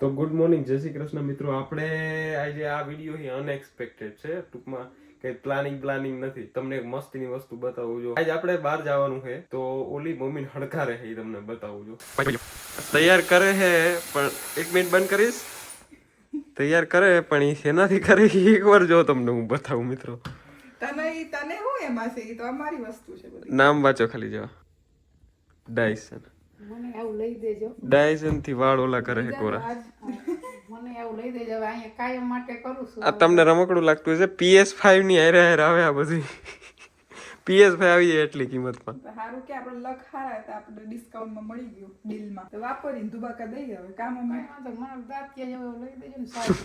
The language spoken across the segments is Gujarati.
તો ગુડ મોર્નિંગ જય શ્રી કૃષ્ણ મિત્રો. આપણે આજે આ વીડિયો અનએક્સપેક્ટેડ છે. ટૂંકમાં કઈ પ્લાનિંગ પ્લાનિંગ નથી. તમને એક મસ્તીની વસ્તુ બતાવું છું. આજે આપણે બહાર જવાનું છે. તો ઓલી મમ્મી હડકારે છે એ તમને બતાવું છું. તૈયાર કરે છે પણ એક મિનિટ બંધ કરીશ. તૈયાર કરે પણ એ શેનાથી કરે એક એકવાર જો તમને હું બતાવું મિત્રો. તને તને હું એમાં છે? તો અમારી વસ્તુ છે નામ વાંચો ખાલી જવા ડાયસન મને આવું લઈ દેજો. ડાયસનથી વાળ ઓલા કરે છે કોરા. મને આવું લઈ દેજો. હવે અહીંયા કાયમ માટે કરું છું. આ તમને રમકડું લાગતું છે પીએસ ફાઈવની હારે હારે આવે આ બધી. પીએસ ફાઈવ આવી જાય એટલી કિંમતમાં. સારું કે આપણે લખ હારા હતા. આપણે ડિસ્કાઉન્ટમાં મળી ગયું ડીલમાં તો વાપરીને દુબાકા દઈ હવે કામ અમે. મને દાંતિયા જેવો લઈ દેજો ને સારું.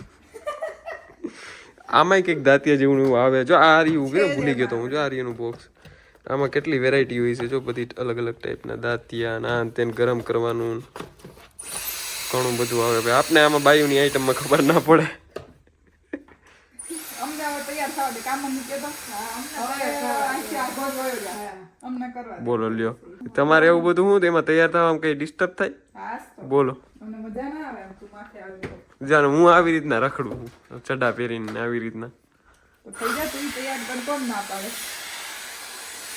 આમાંય કંઈક દાંતિયા જેવું આવે. જો આ રહ્યું કે ભૂલી ગયો તો હું જો આ રહ્યું બોક્સ આમાં કેટલી વેરાયટી હોય છે જો બધી અલગ અલગ ટાઈપના દાંતિયા ના આન તેન ગરમ કરવાનું ઘણું બધું આવે. ભાઈ આપને આમાં બાયુની આઈટમમાં ખબર ના પડે. અમને હવે તૈયાર થવા દે કામ અમને કહેતો હવે અહીંથી આગળ વયો જા. અમને કરવા દે. બોલો લ્યો. તમારે એવું બધું શું એમાં તૈયાર થવા કઈ ડિસ્ટર્બ થાય? બોલો. અમને મજા ના આવે એમ તું માથે આવી તો જાણે હું આવી રીતના રખડું ચડા પહેરીને આવી રીતના.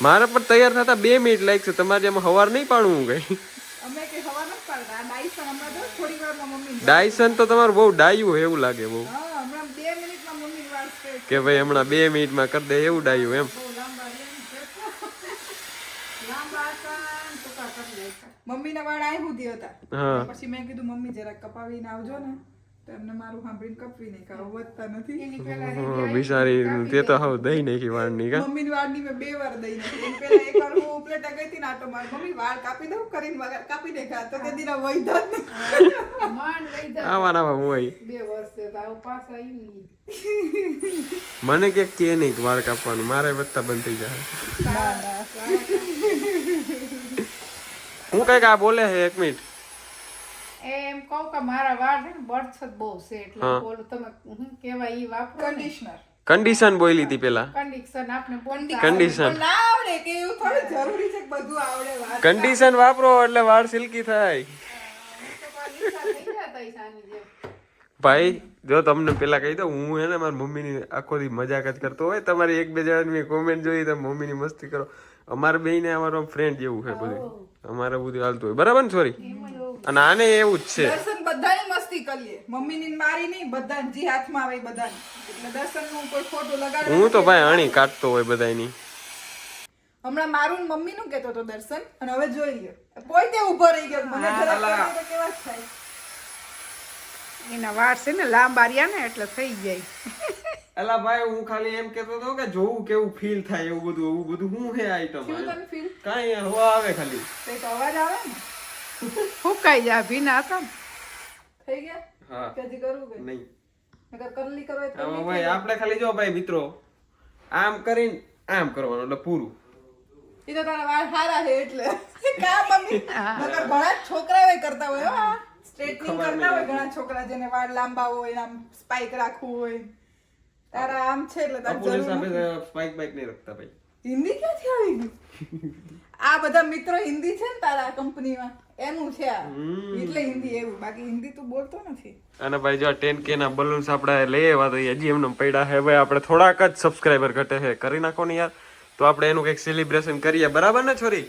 મારે પણ તૈયાર થતા બે મિનિટ લાગશે તમારે એમાં હવાર નહીં પાડવું કઈ. ડાયસન તો તમારું બહુ ડાયું હોય એવું લાગે બહુ. કે ભાઈ હમણાં બે મિનિટમાં કરી દે એવું ડાયું એમ. મમ્મી ને વાળ સુધી હતા. પછી મેં કીધું મમ્મી જરાક કપાવીને આવજો ને. તો મારું સાંભળીને કપવી નહીં વધતા નથી. હા, બિચારી તે તો હાવ દઈ નાખી વાળની કા? મમ્મીની વાળની મેં બે વાર દઈ નાખી. પહેલા એક વાર હું ઉપલેટા ગઈ હતી માર મમ્મી વાળ કાપી દઉં કરીને વગર કાપી દે તો તે દીના વૈધા આવા હોય બે વર્ષે તો આવું આવી મને કે કે નહીં વાળ કાપવાનું મારે વધતા બંધ થઈ જાય. ના ના હું કંઈક આ બોલે છે એક મિનિટ. એમ કહું કે મારા વાળ છે ને બળછત બહુ છે એટલે હા. તમે હું કહેવાય ઈ વાપરો કન્ડિશનર કન્ડિશન બોલી હતી પેલા. કંડિશન આપણે બોલતા કન્ડિશન ના આવડે કે એવું થોડું જરૂરી છે કે બધું આવડે વાળ કન્ડિશન વાપરો એટલે વાળ સિલ્કી થાય. ભાઈ જો તમને પેલા કહી દઉં હું હે ને મારી મમ્મીની આખો દી મજાક જ કરતો હોય. તમારી એક બે જણાની મેં કોમેન્ટ જોઈ તમે મમ્મીની મસ્તી કરો. અમારે બેયને અમારો ફ્રેન્ડ જેવું છે બધું. અમારે બધું હાલતું હોય. બરાબર ને સોરી અને આને એવું જ છે. દર્શન બધાને મસ્તી કરીએ. મમ્મી ની મારી નહીં બધા જે હાથમાં આવે બધા એટલે દર્શનનું કોઈ ફોટો લગાડો હું તો ભાઈ અણી કાઢતો હોય બધાની હમણાં મારું ને મમ્મીનું કેતો હતો દર્શન અને હવે જોઈ લ્યો. પોતે ઊભો રહી ગયો. મને જરા કેવા થાય. એના વાળ છે ને લાંબા રહ્યા ને એટલે થઈ જાય. અલા ભાઈ હું ખાલી એમ કેતો તો કે જોવું કેવું ફીલ થાય એવું બધું એવું બધું હું હે આઈટમ કાંઈ હવા આવે ખાલી. તે તો અવાજ આવે ને? ફૂંકાઈ જા ભીના હતા થઈ ગયા? હા. કે કરું કરવું કે નહીં. નકર કરલી કરો તો ભાઈ આપણે ખાલી જો ભાઈ મિત્રો આમ કરીને આમ કરવાનું એટલે પૂરું. એ તો તારા વાળ સારા છે એટલે. કા મમ્મી? નકર ઘણા છોકરાઓ કરતા હોય હો સ્ટ્રેટનિંગ કરતા હોય ઘણા છોકરા જેને વાળ લાંબા હોય આમ સ્પાઇક રાખવું હોય. તારા આમ છે એટલે તારે જરૂર સ્પાઇક બાઇક નહીં રાખતા ભાઈ. હિન્દી ક્યાંથી આવી ગયું આ બધા મિત્રો હિન્દી છે ને તારા કંપનીમાં? એનું છે આ. એટલે હિન્દી એવું. બાકી હિન્દી તું બોલતો નથી. અને ભાઈ જો ટેન કે ના બલૂન્સ આપણે લઈ આવ્યા તો હજી એમને પડ્યા હે ભાઈ આપણે થોડાક જ સબસ્ક્રાઇબર ઘટે છે. કરી નાખો ને યાર. તો આપણે એનું કંઈક સેલિબ્રેશન કરીએ. બરાબર ને છોરી?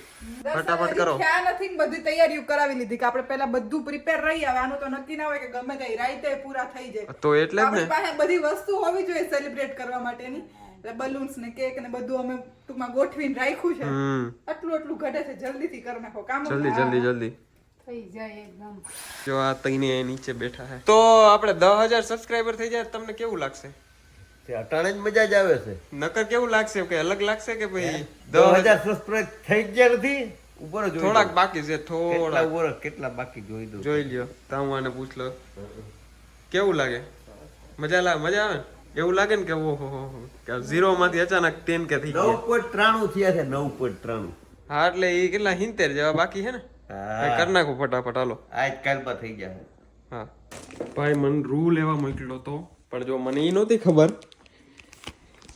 ફટાફટ કરો. ખ્યાલ નથી બધી તૈયારીઓ કરાવી લીધી કે આપણે પહેલા બધું પ્રિપેર રહી આવે. આનું તો નક્કી ના હોય કે ગમે તે રાઈતે પૂરા થઈ જાય. તો એટલે જ ને. પાસે બધી વસ્તુ હોવી જોઈએ સેલિબ્રેટ કરવા માટેની. એટલે બલૂન્સ ને કેક ને બધું અમે ટૂંકમાં ગોઠવીને રાખ્યું છે. આટલું આટલું ઘટે છે જલ્દીથી કરી નાખો. કામ જલ્દી જલ્દી જલ્દી. થઈ જાય એકદમ. જો આ તઈને નીચે બેઠા હે તો આપણે 10000 સબસ્ક્રાઇબર થઈ જાય તમને કેવું લાગશે? તે અટાણે જ મજા જ આવે છે. નકર કેવું લાગશે? કે અલગ લાગશે કે ભાઈ દસ હજાર? સબસ્ક્રાઇબ થઈ ગયા નથી? ઉપર જોઈ થોડાક બાકી છે થોડા ઉપર કેટલા બાકી જોઈ દો જોઈ લ્યો. તો હું આને પૂછ લો કેવું લાગે? મજા લાગે મજા આવે ને? એવું લાગે ને કે ઓહો હો હો કે ઝીરો માંથી અચાનક ટેન કે થઈ નવ પોઈન્ટ ત્રાણું થયા છે નવ પોઈન્ટ ત્રાણું. હા એટલે એ કેટલા હિંતેર જેવા બાકી છે ને? કરી નાખું ફટાફટ હાલો. આજકાલમાં થઈ ગયા હા. ભાઈ મને રૂ લેવા મોકલ્યો તો. પણ જો મને એ નહોતી ખબર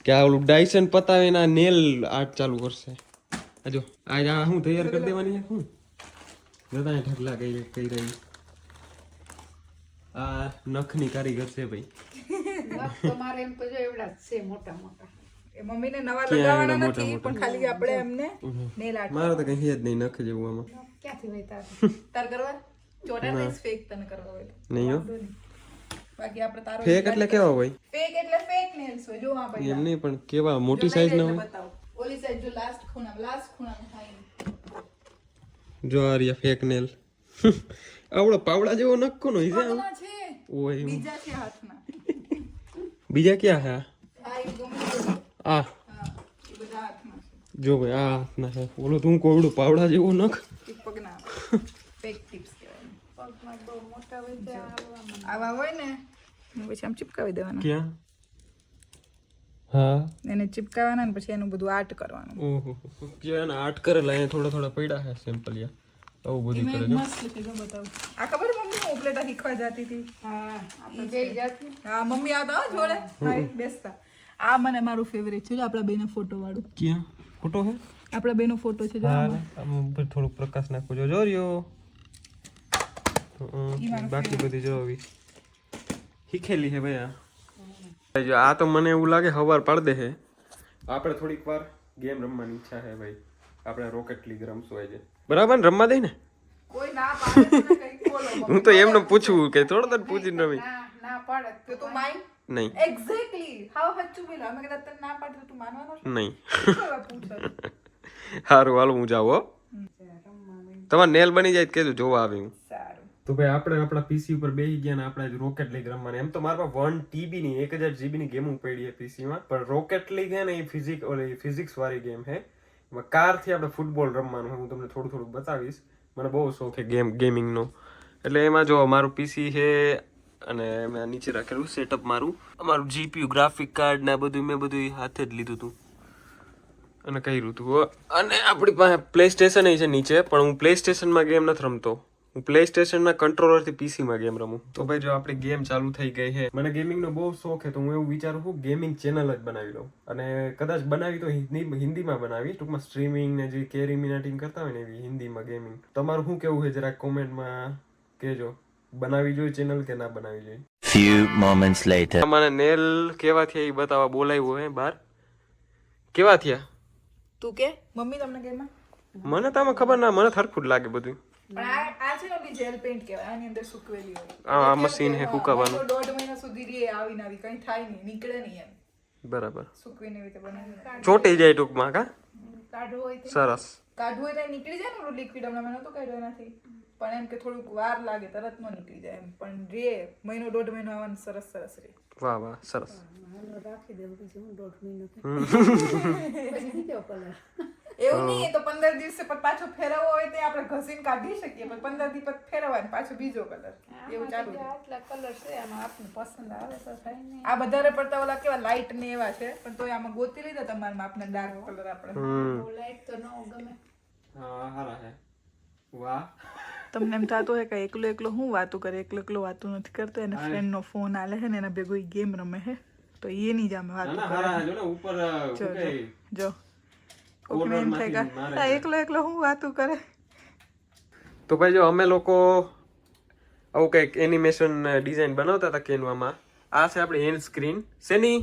કે આ ઓલું ડાયસન પતાવીને આ નેલ આર્ટ ચાલુ કરશે. જો આજ આ શું તૈયાર કરી દેવાની શું? બધા ઢગલા કઈ રહી આ આ નખની કારીગર છે ભાઈ. નખ એમ તો જો એવડા જ છે મોટા મોટા. મમ્મીને નવા લગાવવાના નથી પણ ખાલી આપણે એમને નેલ આર્ટ મારે તો કઈ જ નહીં નખ જેવું આમાં. ક્યાંથી હોય તારે? તાર કરવા? ચોટા ને. ફેક તને કરવા હોય નહીં હો. બાકી આપણે તારો ફેક એટલે કેવા હોય? ફેક એટલે ફેક નેલ્સ હોય. જો આ ભાઈ એમ નહીં પણ કેવા મોટી સાઈઝ ના હોય? ઓલી સાઈડ જો લાસ્ટ ખૂણામાં લાસ્ટ ખૂણામાં થાય જો આ રહ્યા ફેક નેલ આવડો પાવડા જેવો નખ કોનો છે આમ. ના છે. ઓય. બીજા છે હાથના. બીજા ક્યાં આ? આ. આ. હા છે. જો ભાઈ આ હાથના છે. ઓલો તું કોવડું પાવડા જેવો નખ. હોય આવા હોય ને પછી આમ ચિપકાવી દેવાના. ક્યાં? હા. એને ચિપકાવાના ને પછી એનું બધું આર્ટ કરવાનું. ઓહો ક્યાં આર્ટ કરેલા અહીંયા થોડા થોડા પડ્યા છે સેમ્પલિયા આવું બધું કરે છે. આ ખબર ઉપલેટા શીખવા જતી હતી. હા મમ્મી આવતા હો જોડે? બેસતા. આ મને મારું ફેવરેટ છે જો આપણા બેનો ફોટો વાળું. ક્યાં? ફોટો હે આપણા બેનો ફોટો છે જો આમ. ઉપર થોડુંક પ્રકાશ નાખો. જો જો બાકી બધી જો આવી. શીખેલી હે ભાઈ આ. જો આ તો મને એવું લાગે હવાર પાડ દે હે આપણે થોડીક વાર ગેમ રમવાની ઈચ્છા હે ભાઈ. આપણે રોકેટ લીગ રમશું આજે. બરાબર ને? રમવા દે ને? કોઈ ના પાડે હું તો એમને પૂછવું કે થોડો તને પૂછી નવી ના પાડે. તો તું માઈ નહીં. એક્ઝેક્ટલી હાઉ હચ્ચું બોલો અમે કદાચ તને ના પાડે તું માનવાનો છે? નહીં. હારું હાલ હું જાવ હો. તમારે નેલ બની જાય કેજો જોવા આવી હું. તો ભાઈ આપણે આપણા પીસી ઉપર બેસી ગયા ને આપણે રોકેટ લીગ રમવાની. એમ તો મારા પાસે વન ટીબી ની એક હજાર જીબી ની ગેમ પડી છે પીસીમાં પણ રોકેટ લીગ હે ને એ ફિઝિક ઓલી ફિઝિક્સ વાળી ગેમ હે એમાં કારથી આપણે ફૂટબોલ રમવાનું હું તમને થોડું થોડું બતાવીશ. મને બહુ શોખ છે ગેમ ગેમિંગનો એટલે એમાં જો મારું પીસી છે અને મેં નીચે રાખેલું સેટઅપ મારું. અમારું જીપીયુ ગ્રાફિક કાર્ડ ને બધું મેં બધું હાથે જ લીધું હતું અને કર્યું હતું અને આપણી પાસે પ્લે સ્ટેશન છે નીચે પણ હું પ્લે સ્ટેશનમાં ગેમ નથી રમતો. હું પ્લે સ્ટેશનના કંટ્રોલરથી પીસીમાં ગેમ રમું. તો ભાઈ જો આપણી ગેમ ચાલુ થઈ ગઈ છે. મને ગેમિંગનો બહુ શોખ છે તો હું એવું વિચારું છું ગેમિંગ ચેનલ જ બનાવી લઉં. અને કદાચ બનાવી તો હિન્દી હિન્દીમાં બનાવી ટૂંકમાં સ્ટ્રીમિંગ ને જે કેરી મિનાટિંગ કરતા હોય ને એવી હિન્દીમાં ગેમિંગ તમારું શું કેવું છે જરાક કોમેન્ટમાં કહેજો. બનાવી જોઈએ ચેનલ કે ના બનાવી જોઈએ? ફ્યુ મોમેન્ટ્સ લેટર મને નેલ કેવા થયા એ બતાવવા બોલાવ્યો હે બહાર? કેવા થયા? તું કે? મમ્મી તમને કેમાં મને તો ખબર ના મને થરખું જ લાગે બધું. પણ આ આ છે ને ઓલી જેલ પેન્ટ કહેવાય આની અંદર સુકવેલી હોય. આ આ મશીન હે હુકાવાનું દોઢ મહિના સુધી રહે આવી ને આવી કંઈ થાય નહીં નીકળે નહીં એમ. બરાબર. સુકવીને રીતે બનાવી ચોટી જાય ટૂંકમાં કા? કાઢવું હોય સરસ. કાઢવું હોય તો નીકળી જાય ને લિક્વિડ હમણાં મેં નહોતું કાઢ્યું એનાથી. પણ એમ કે થોડુંક વાર લાગે તરત નો નીકળી જાય એમ. પણ રે મહિનો દોઢ મહિનો આવવાનું સરસ સરસ રે. વાહ વાહ સરસ. રાખી દેવું પછી હું દોઢ મહિનો એવું નહીં તો પંદર દિવસે પછી પાછો ફેરવવો હોય તો આપણે ઘસીને કાઢી શકીએ પણ પંદર દિવસ ફેરવવા ફેરવાય પાછો બીજો કલર એવું ચાલુ આટલા કલર છે આમાં આપને પસંદ આવે તો થાય ને આ વધારે પડતા ઓલા કેવા લાઇટ ને એવા છે પણ તોય આમાં ગોતી લીધા તમારા આપને ડાર્ક કલર આપણે. લાઈટ તો ન ગમે. હા હારા છે. વાહ. તમને એમ થતું હોય કે એકલો એકલો હું વાતું કરે એકલો એકલો વાતું નથી કરતો એને ફ્રેન્ડ નો ફોન આલે છે ને એના ભેગો ગેમ રમે છે તો એ નહીં જામે ના વાતું કરે. હારા જો ને ઉપર અ, શું કહે જો. કોકને એમ થાય કે એકલો એકલો હું વાતું કરે. તો ભાઈ જો અમે લોકો આવું કંઈક એનિમેશન ડિઝાઇન બનાવતા હતા કેનવામાં. આ છે આપણી હેન્ડ સ્ક્રીન શેની?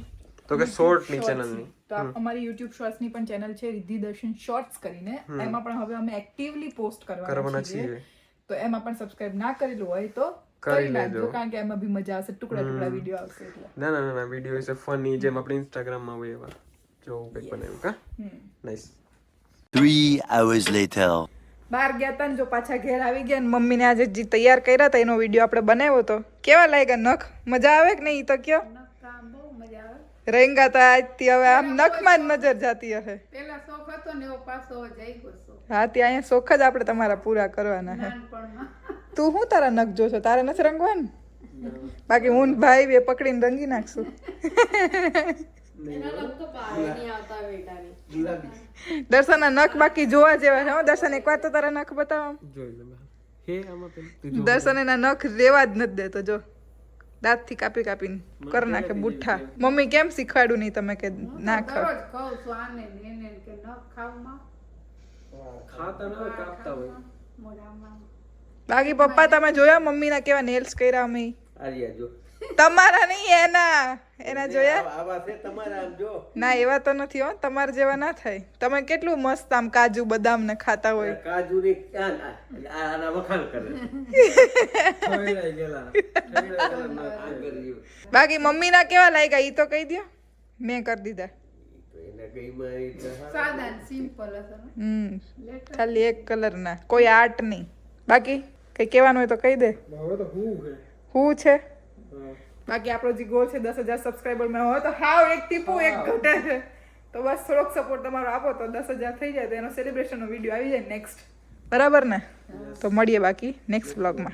તો કે શોર્ટની ચેનલની તો અમારી યુટ્યુબ શોર્ટ્સની પણ ચેનલ છે રિદ્ધિ દર્શન શોર્ટ્સ કરીને. એમાં પણ હવે અમે એક્ટિવલી પોસ્ટ કરવાના છીએ. તો એમાં પણ સબસ્ક્રાઇબ ના કરેલું હોય તો કરી નાખજો લેજો. કારણ કે એમાં બી મજા આવશે ટુકડા ટુકડા વીડિયો આવશે એટલે. ના ના ના ના વીડિયો છે ફની જેમ આપણે ઇન્સ્ટાગ્રામમાં હોય એવા જો કંઈક એવું કા? Nice 3 hours later. બહાર ગયા હતા ને જો પાછા ઘેર આવી ગયા ને મમ્મીને આજે જે તૈયાર કર્યા હતા એનો વીડિયો આપણે બનાવ્યો તો. કેવા લાગ્યા? નખ? મજા આવે કે નહીં ઈ તો કયો? રેંગા તા આજથી હવે આમ નખમાં જ નજર જાતી હશે. પેલા શોખ હતો ને એવો પાછો જઈ ગયો હા ત્યાં અહીંયા શોખ જ આપણે તમારા પૂરા કરવાના હે. તું શું તારા નખ જોશો? તારે નથી રંગવાનું બાકી હું ભાઈ બે પકડીને રંગી નાખશું. દર્શનના નખ બાકી જોવા જેવા છે હો. દર્શન એક વાર તો તારા નખ બતાવો. હે દર્શન એના નખ રેવા જ નથી દેતો. જો. દાંતથી કાપી કાપીને કર નાખે બુઠ્ઠા. મમ્મી કેમ શીખવાડું નહીં તમે કે ના ખાવ? ખાતા ન હોય કાપતા હોય. બાકી પપ્પા તમે જોયા મમ્મીના કેવા નેલ્સ કર્યા અમે? જો. તમારા નહીં એના. એના જોયા? આવા- આવા છે તમારા આમ જો. ના એવા તો નથી હો તમારા જેવા ના થાય. તમે કેટલું મસ્ત આમ કાજુ બદામ ને ખાતા હોય. કાજુની આ- આ- આના વખાણ કરે. ના બાકી મમ્મીના કેવા લાગ્યા ઈ તો કહી દો મેં કરી દીધા તો એને ગઈમાં એ તો સારા. સાદા ને સિમ્પલ હશે હમ. ખાલી એક કલર ના. કોઈ આર્ટ નહીં. બાકી કઈ કહેવાનું હોય તો કહી દે. હવે તો હું છે? હું છે? બાકી આપણો જે ગોલ છે દસ હજાર સબસ્ક્રાઈબરમાં હોય તો હાવ એક ટીપું એક ઘટે છે. તો બસ થોડોક સપોર્ટ તમારો આપો તો દસ હજાર થઈ જાય તો એનો સેલિબ્રેશનનો વીડિયો આવી જાય નેક્સ્ટ બરાબર ને? તો મળીએ બાકી નેક્સ્ટ બ્લોગમાં